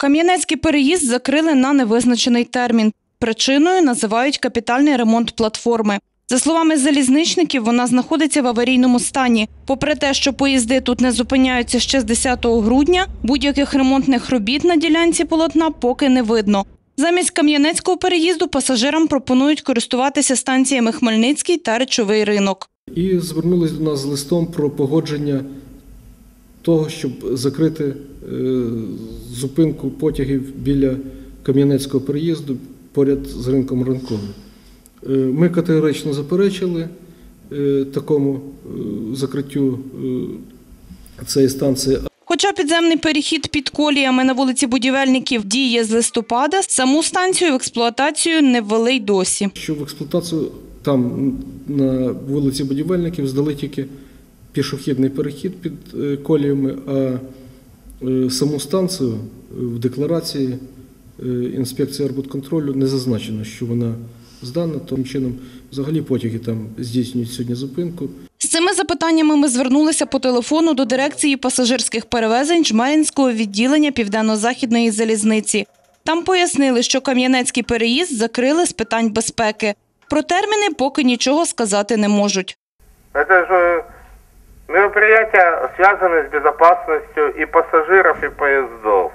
Кам'янецький переїзд закрили на невизначений термін. Причиною називають капітальний ремонт платформи. За словами залізничників, вона знаходиться в аварійному стані. Попри те, що поїзди тут не зупиняються ще з 10 грудня, будь-яких ремонтних робіт на ділянці полотна поки не видно. Замість кам'янецького переїзду пасажирам пропонують користуватися станціями Хмельницький та речовий ринок. І звернулись до нас з листом про погодження того, щоб закрити зупинку потягів біля Кам'янецького переїзду поряд з ринком ранковим. Е, Ми категорично заперечили е, такому е, закриттю е, цієї станції, Хоча підземний перехід під коліями на вулиці Будівельників діє з листопада, саму станцію в експлуатацію не ввели й досі. що в експлуатацію там на вулиці Будівельників здали тільки пішохідний перехід під е, коліями, а е, саму станцію в декларації е, інспекції арбудконтролю не зазначено, що вона здана. Таким чином, взагалі потяги там здійснюють сьогодні зупинку. З цими запитаннями ми звернулися по телефону до дирекції пасажирських перевезень Жмеринського відділення Південно-Західної залізниці. Там пояснили, що Кам'янецький переїзд закрили з питань безпеки. Про терміни поки нічого сказати не можуть. Это же мероприятия связаны с безопасностью и пассажиров, и поездов.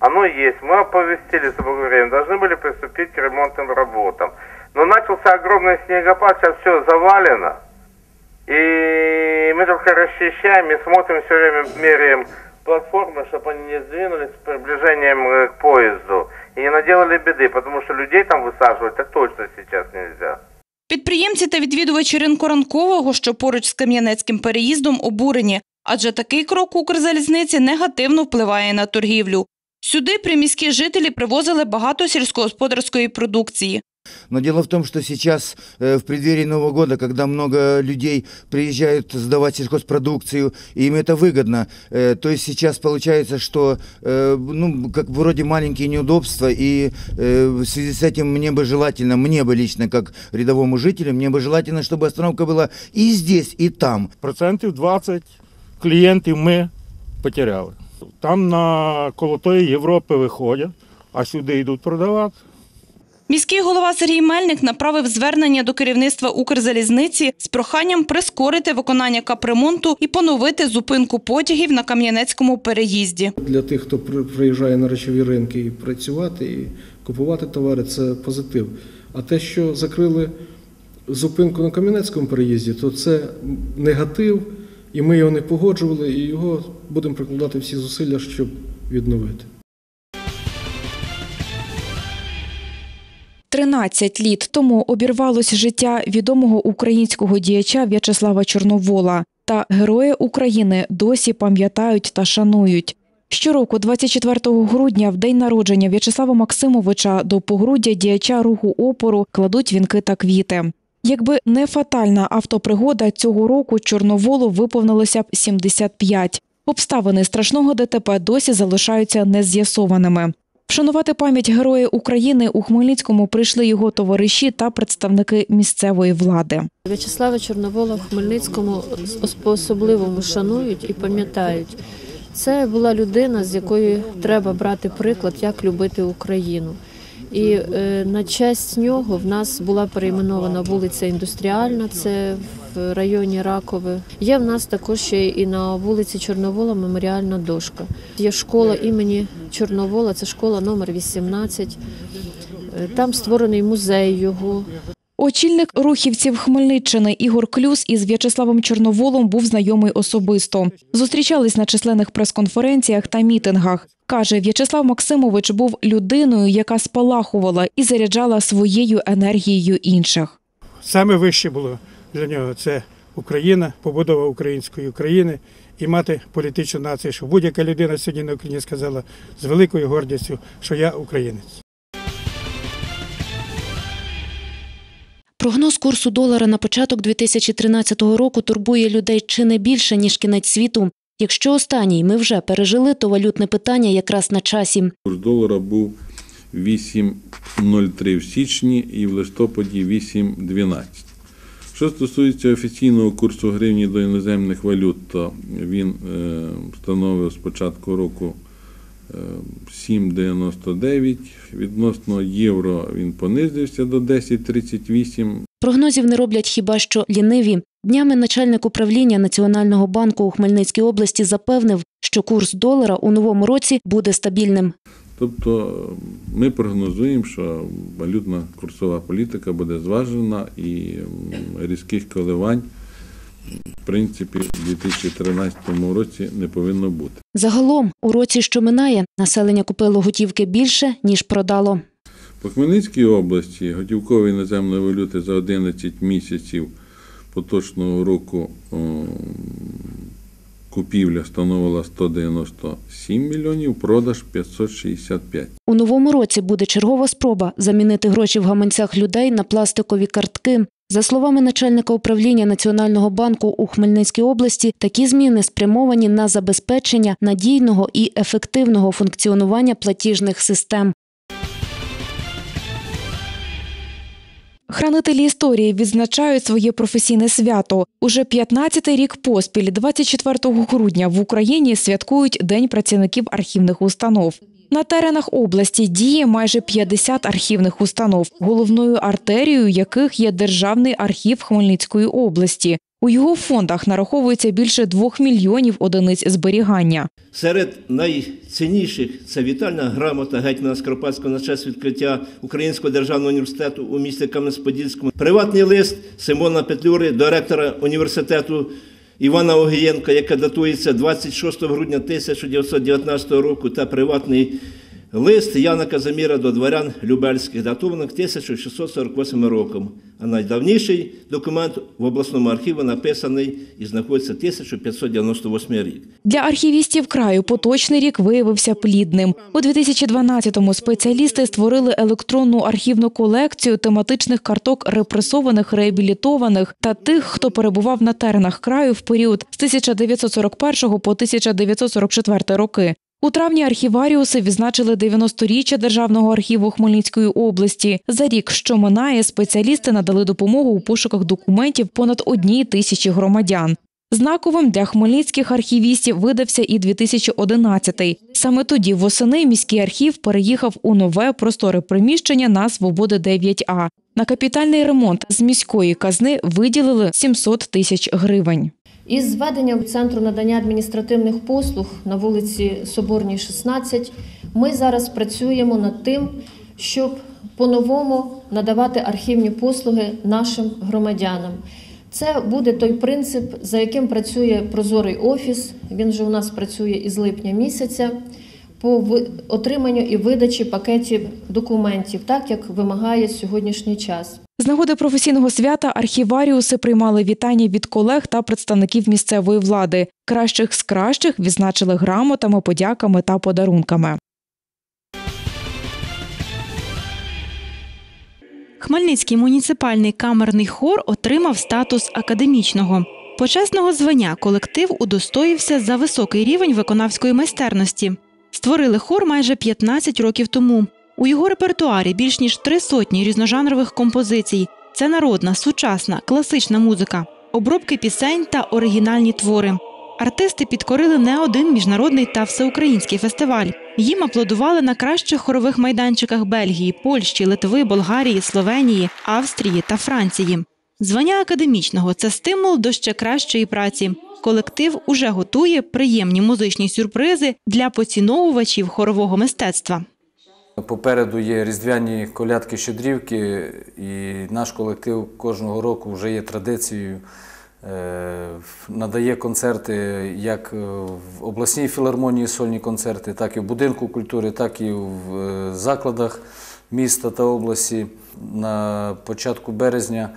Оно есть. Мы оповестили заблаговременно, должны были приступить к ремонтным работам. Но начался огромный снегопад, сейчас все завалено. И мы только расчищаем и смотрим все время, меряем платформы, чтобы они не сдвинулись с приближением э, к поезду. И не наделали беды, потому что людей там высаживать так точно сейчас нельзя. Підприємці та відвідувачі ринку ранкового, що поруч з Кам'янецьким переїздом, обурені, адже такий крок Укрзалізниці негативно впливає на торгівлю. Сюди приміські жителі привозили багато сільськогосподарської продукції. Но дело в том, что сейчас э, в преддверии Нового года, когда много людей приезжают сдавать сельхозпродукцию, и им это выгодно, э, то есть сейчас получается, что э, ну, как вроде маленькие неудобства, и э, в связи с этим мне бы желательно, мне бы лично, как рядовому жителю, мне бы желательно, чтобы остановка была и здесь, и там. процентів 20 клієнтів ми потеряли. Там на коло тої Європи виходять, а сюди йдуть продавати. Міський голова Сергій Мельник направив звернення до керівництва Укрзалізниці з проханням прискорити виконання капремонту і поновити зупинку потягів на Кам'янецькому переїзді. Для тих, хто при- приїжджає на речові ринки і працювати, і купувати товари, це позитив. А те, що закрили зупинку на Кам'янецькому переїзді, то це негатив, і ми його не погоджували, і його будемо прикладати всі зусилля, щоб відновити. 13 літ тому обірвалось життя відомого українського діяча В'ячеслава Чорновола. Та герої України досі пам'ятають та шанують. Щороку, 24 грудня, в день народження В'ячеслава Максимовича до погруддя діяча руху опору кладуть вінки та квіти. Якби не фатальна автопригода цього року Чорноволу виповнилося б 75. Обставини страшного ДТП досі залишаються нез'ясованими. Вшанувати пам'ять Героя України у Хмельницькому прийшли його товариші та представники місцевої влади. В'ячеслава Чорновола в Хмельницькому по-особливому шанують і пам'ятають. Це була людина, з якої треба брати приклад, як любити Україну. І е, на честь нього в нас була перейменована вулиця Індустріальна, це в районі Ракове. Є в нас також ще і на вулиці Чорновола меморіальна дошка. Є школа імені Чорновола, це школа номер 18. Е, Там створений музей його. Очільник рухівців Хмельниччини Ігор Клюс із В'ячеславом Чорноволом був знайомий особисто. Зустрічались на численних прес-конференціях та мітингах. Каже, В'ячеслав Максимович був людиною, яка спалахувала і заряджала своєю енергією інших. Саме вище було для нього це Україна, побудова української України і мати політичну націю, що будь-яка людина сьогодні на Україні сказала з великою гордістю, що я українець. Прогноз курсу долара на початок 2013 року турбує людей чи не більше, ніж кінець світу. Якщо останній ми вже пережили, то валютне питання якраз на часі. Курс долара був 8,03 в січні і в листопаді 8,12. Що стосується офіційного курсу гривні до іноземних валют, то він е, становив з початку року 7,99. Відносно євро він понизився до 10,38. Прогнозів не роблять хіба що ліниві. Днями начальник управління Національного банку у Хмельницькій області запевнив, що курс долара у новому році буде стабільним. Тобто е, ми прогнозуємо, що валютна курсова політика буде зважена і різких коливань, в принципі, у 2013 році не повинно бути. Загалом, у році, що минає, населення купило готівки більше, ніж продало. По Хмельницькій області готівкової іноземної валюти за 11 місяців поточного року купівля становила 197 мільйонів, продаж 565. У новому році буде чергова спроба замінити гроші в гаманцях людей на пластикові картки. За словами начальника управління Національного банку у Хмельницькій області, такі зміни спрямовані на забезпечення надійного і ефективного функціонування платіжних систем. Хранителі історії відзначають своє професійне свято. Уже 15-й рік поспіль, 24 грудня, в Україні святкують День працівників архівних установ. На теренах області діє майже 50 архівних установ, головною артерією яких є Державний архів Хмельницької області. У його фондах нараховується більше двох мільйонів одиниць зберігання. Серед найцінніших це вітальна грамота гетьмана Скоропадського на честь відкриття Українського державного університету у місті Кам'янець-Подільському, приватний лист Симона Петлюри до ректора університету Івана Огієнка, яка датується 26 грудня 1919 року, та приватний лист Яна Казиміра до дворян Любельських, датованих 1648 роком. А найдавніший документ в обласному архіві написаний і знаходиться 1598 рік. Для архівістів краю поточний рік виявився плідним. У 2012-му спеціалісти створили електронну архівну колекцію тематичних карток репресованих, реабілітованих та тих, хто перебував на теренах краю в період з 1941 по 1944 роки. У травні архіваріуси відзначили 90-річчя Державного архіву Хмельницької області. За рік, що минає, спеціалісти надали допомогу у пошуках документів понад одній тисячі громадян. Знаковим для хмельницьких архівістів видався і 2011-й. Саме тоді восени міський архів переїхав у нове просторе приміщення на Свободи 9А. На капітальний ремонт з міської казни виділили 700 тисяч гривень. Із зведенням центру надання адміністративних послуг на вулиці Соборній, 16, ми зараз працюємо над тим, щоб по-новому надавати архівні послуги нашим громадянам. Це буде той принцип, за яким працює прозорий офіс. Він вже у нас працює із липня місяця по отриманню і видачі пакетів документів, так як вимагає сьогоднішній час. З нагоди професійного свята архіваріуси приймали вітання від колег та представників місцевої влади. Кращих з кращих відзначили грамотами, подяками та подарунками. Хмельницький муніципальний камерний хор отримав статус академічного. Почесного звання колектив удостоївся за високий рівень виконавської майстерності. Створили хор майже 15 років тому. У його репертуарі більш ніж три сотні різножанрових композицій. Це народна, сучасна, класична музика, обробки пісень та оригінальні твори. Артисти підкорили не один міжнародний та всеукраїнський фестиваль. Їм аплодували на кращих хорових майданчиках Бельгії, Польщі, Литви, Болгарії, Словенії, Австрії та Франції. Звання академічного це стимул до ще кращої праці. Колектив уже готує приємні музичні сюрпризи для поціновувачів хорового мистецтва. Попереду є різдвяні колядки щедрівки, і наш колектив кожного року вже є традицією. е, Надає концерти як в обласній філармонії сольні концерти, так і в будинку культури, так і в е, закладах міста та області. На початку березня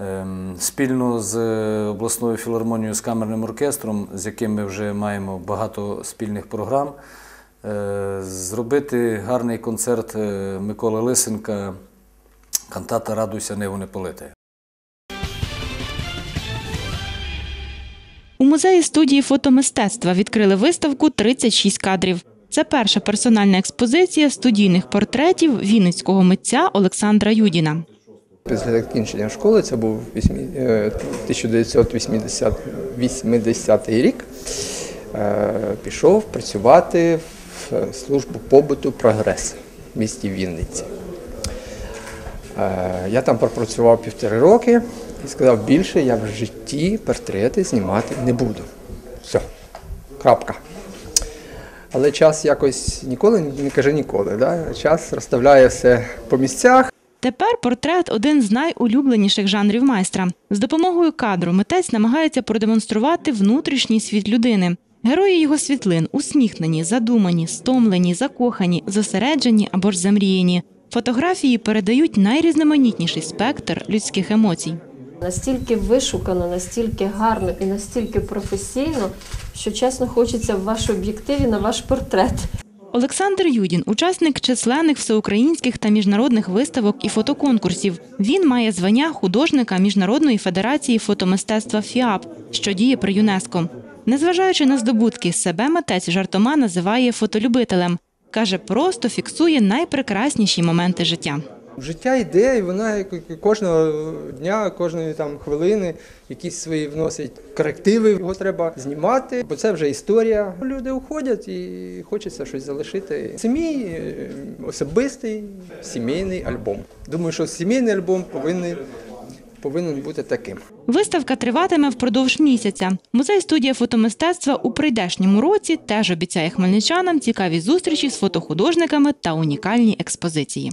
ем, спільно з обласною філармонією з камерним оркестром, з яким ми вже маємо багато спільних програм е, зробити гарний концерт е, Миколи Лисенка, кантата Радуйся, небо не полите. У музеї студії фотомистецтва відкрили виставку «36 кадрів. Це перша персональна експозиція студійних портретів вінницького митця Олександра Юдіна. Після закінчення школи, це був вісьмі- е, 1980 рік, е, пішов працювати е, службу побуту Прогрес в місті Вінниці. Е, Я там пропрацював півтори роки і сказав, більше я в житті портрети знімати не буду. Все, крапка. Але час якось ніколи не каже ніколи. Да? Час розставляє все по місцях. Тепер портрет один з найулюбленіших жанрів майстра. З допомогою кадру митець намагається продемонструвати внутрішній світ людини. Герої його світлин усміхнені, задумані, стомлені, закохані, зосереджені або ж замріяні. Фотографії передають найрізноманітніший спектр людських емоцій. Настільки вишукано, настільки гарно і настільки професійно, що чесно хочеться в ваш об'єктиві на ваш портрет. Олександр Юдін, учасник численних всеукраїнських та міжнародних виставок і фотоконкурсів. Він має звання художника Міжнародної федерації фотомистецтва ФІАП, що діє при ЮНЕСКО. Незважаючи на здобутки, себе митець жартома називає фотолюбителем. Каже, просто фіксує найпрекрасніші моменти життя. Життя йде, і вона кожного дня, кожної там хвилини якісь свої вносить корективи. Його треба знімати, бо це вже історія. Люди уходять і хочеться щось залишити. Це мій особистий сімейний альбом. Думаю, що сімейний альбом повинен, повинен бути таким. Виставка триватиме впродовж місяця. Музей студія фотомистецтва у прийдешньому році теж обіцяє хмельничанам цікаві зустрічі з фотохудожниками та унікальні експозиції.